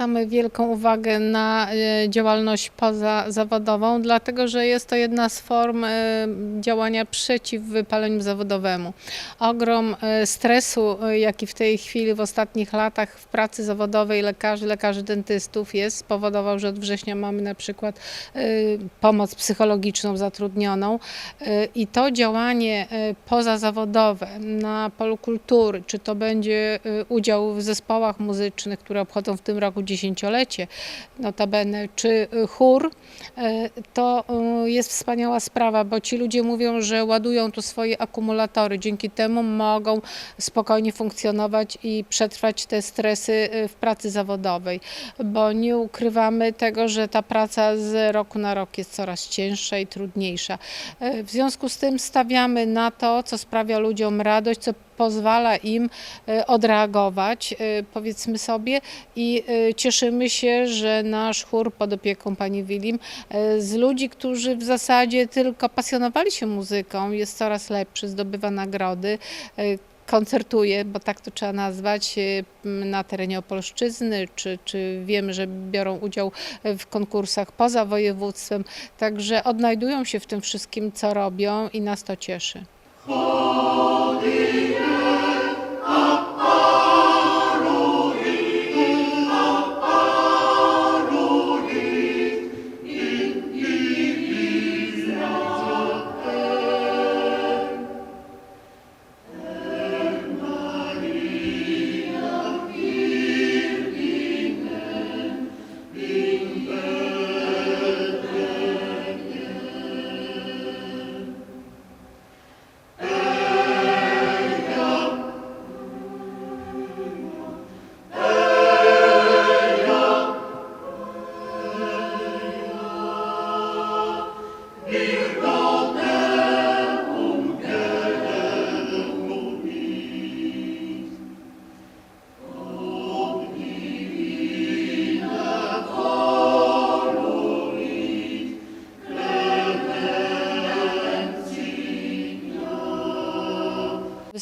Zwracamy wielką uwagę na e, działalność pozazawodową, dlatego że jest to jedna z form e, działania przeciw wypaleniu zawodowemu. Ogrom e, stresu, jaki w tej chwili w ostatnich latach w pracy zawodowej lekarzy, lekarzy dentystów jest, spowodował, że od września mamy na przykład pomoc psychologiczną zatrudnioną i to działanie pozazawodowe na polu kultury, czy to będzie udział w zespołach muzycznych, które obchodzą w tym roku dziesięciolecie, notabene, czy chór, e, to e, jest wspaniała sprawa, bo ci ludzie mówią, że ładują tu swoje akumulatory, dzięki temu mogą spokojnie funkcjonować i przetrwać te stresy e, w pracy zawodowej, bo nie ukrywamy tego, że ta praca z roku na rok jest coraz cięższa i trudniejsza. W związku z tym stawiamy na to, co sprawia ludziom radość, co pozwala im e, odreagować, e, powiedzmy sobie, i e, cieszymy się, że nasz chór pod opieką pani Wilim z ludzi, którzy w zasadzie tylko pasjonowali się muzyką, jest coraz lepszy, zdobywa nagrody. koncertuje, bo tak to trzeba nazwać, na terenie Opolszczyzny, czy, czy wiemy, że biorą udział w konkursach poza województwem. Także odnajdują się w tym wszystkim, co robią i nas to cieszy.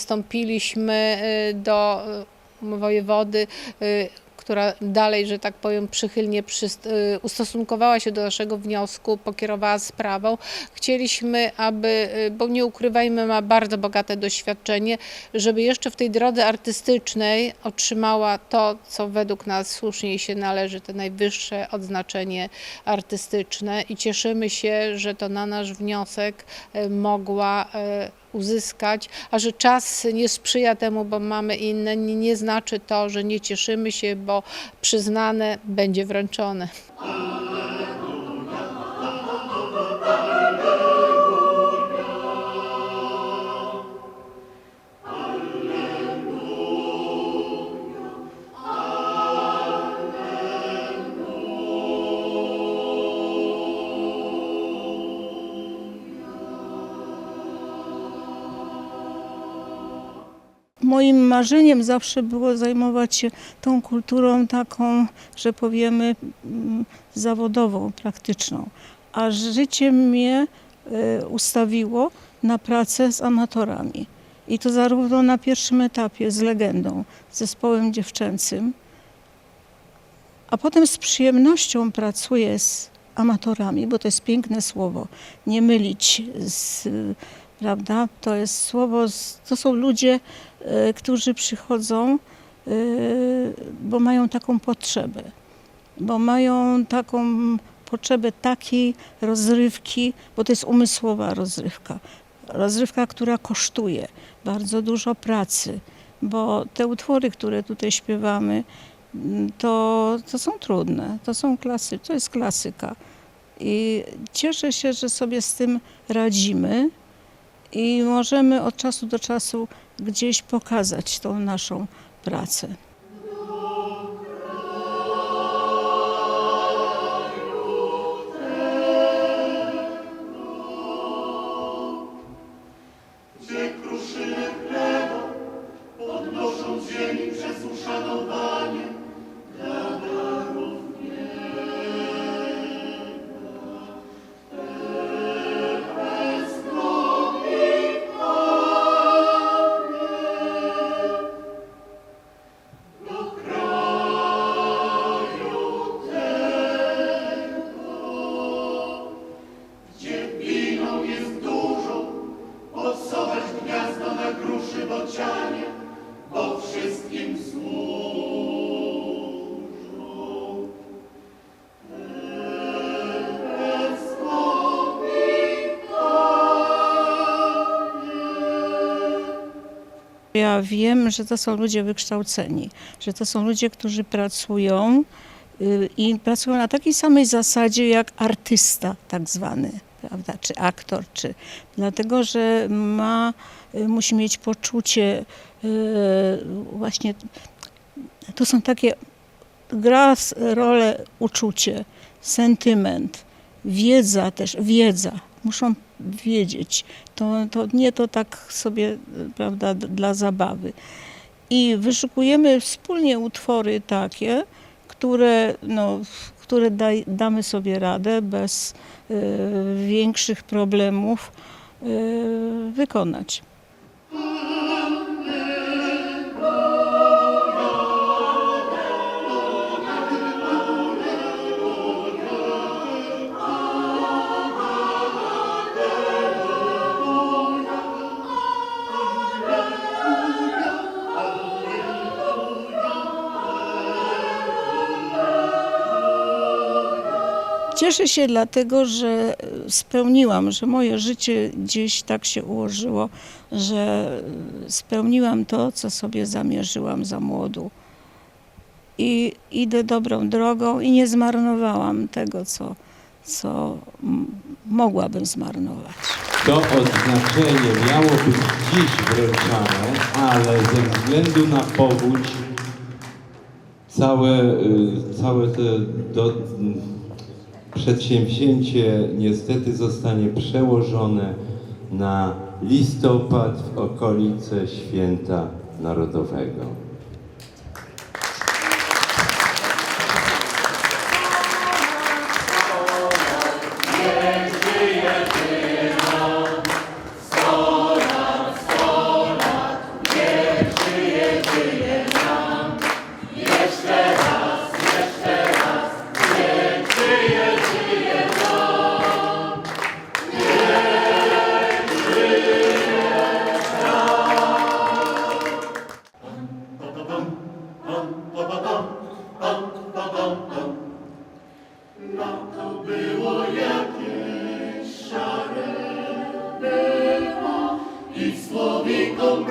Wystąpiliśmy y, do y, wojewody, y, która dalej, że tak powiem, przychylnie ustosunkowała się do naszego wniosku, pokierowała sprawą. Chcieliśmy, aby, bo nie ukrywajmy, ma bardzo bogate doświadczenie, żeby jeszcze w tej drodze artystycznej otrzymała to, co według nas słusznie się należy, te najwyższe odznaczenie artystyczne i cieszymy się, że to na nasz wniosek mogła uzyskać, a że czas nie sprzyja temu, bo mamy inne, nie, znaczy to, że nie cieszymy się, bo przyznane będzie wręczone. Moim marzeniem zawsze było zajmować się tą kulturą taką, że powiemy, mm, zawodową, praktyczną. A życie mnie e, ustawiło na pracę z amatorami. I to zarówno na pierwszym etapie z legendą, z zespołem dziewczęcym, a potem z przyjemnością pracuję z amatorami, bo to jest piękne słowo. Nie mylić z, prawda? To jest słowo, to są ludzie, którzy przychodzą, e, bo mają taką potrzebę, bo mają taką potrzebę takiej rozrywki, bo to jest umysłowa rozrywka. Rozrywka, która kosztuje bardzo dużo pracy, bo te utwory, które tutaj śpiewamy, m, to, to są trudne, to są klasy, to jest klasyka. I cieszę się, że sobie z tym radzimy i możemy od czasu do czasu gdzieś pokazać tą naszą pracę. Ja wiem, że to są ludzie wykształceni, że to są ludzie, którzy pracują y, i pracują na takiej samej zasadzie jak artysta tak zwany, prawda, czy aktor, czy dlatego, że ma, y, musi mieć poczucie y, właśnie, to są takie, gra rolę uczucie, sentyment, wiedza też, wiedza, muszą wiedzieć, to, to nie to tak sobie, y, prawda, dla zabawy. I wyszukujemy wspólnie utwory takie, które, no, które daj, damy sobie radę bez y, większych problemów y, wykonać. Cieszę się dlatego, że spełniłam, że moje życie gdzieś tak się ułożyło, że spełniłam to, co sobie zamierzyłam za młodu. I idę dobrą drogą i nie zmarnowałam tego, co, co mogłabym zmarnować. To odznaczenie miało być dziś wręczane, ale ze względu na powódź całe, y, całe to do, przedsięwzięcie niestety zostanie przełożone na listopad w okolice Święta Narodowego. Było i słowikom